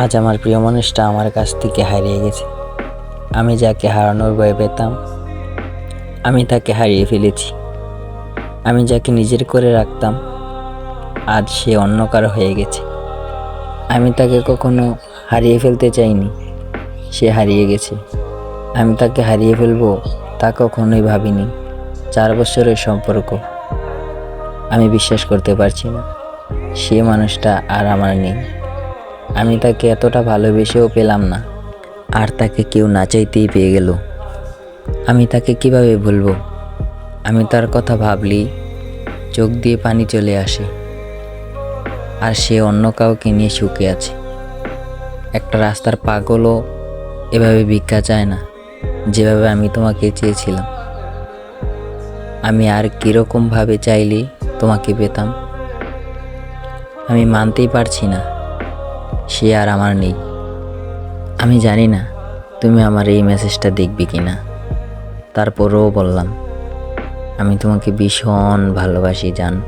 আজ আমার প্রিয় মানুষটা আমার কাছ থেকে হারিয়ে গেছে। আমি যাকে হারানোর ভয় পেতাম, আমি তাকে হারিয়ে ফেলেছি। আমি যাকে নিজের করে রাখতাম, আজ সে অন্য কারও হয়ে গেছে। আমি তাকে কখনো হারিয়ে ফেলতে চাইনি, সে হারিয়ে গেছে। আমি তাকে হারিয়ে ফেলব তা কখনোই ভাবিনি, চার বছরের সম্পর্ক। আমি বিশ্বাস করতে পারছি না, সে মানুষটা আর আমার নেই। আমি তাকে এতটা ভালোবেসেও পেলাম না, আর তাকে কেউ না চাইতেই পেয়ে গেল। আমি তাকে কীভাবে ভুলবো? আমি তার কথা ভাবলি, চোখ দিয়ে পানি চলে আসে, আর সে অন্য কাউকে নিয়ে সুখে আছে। একটা রাস্তার পাগলও এভাবে ভিক্ষা চায় না, যেভাবে আমি তোমাকে চেয়েছিলাম। আমি আর কীরকমভাবে চাইলে তোমাকে পেতাম? আমি মানতেই পারছি না। সে আর আমার নেই। আমি জানি না তুমি আমার এই মেসেজটা দেখবে কি না। তারপরেও বললাম, আমি তোমাকে ভীষণ ভালোবাসি, জান।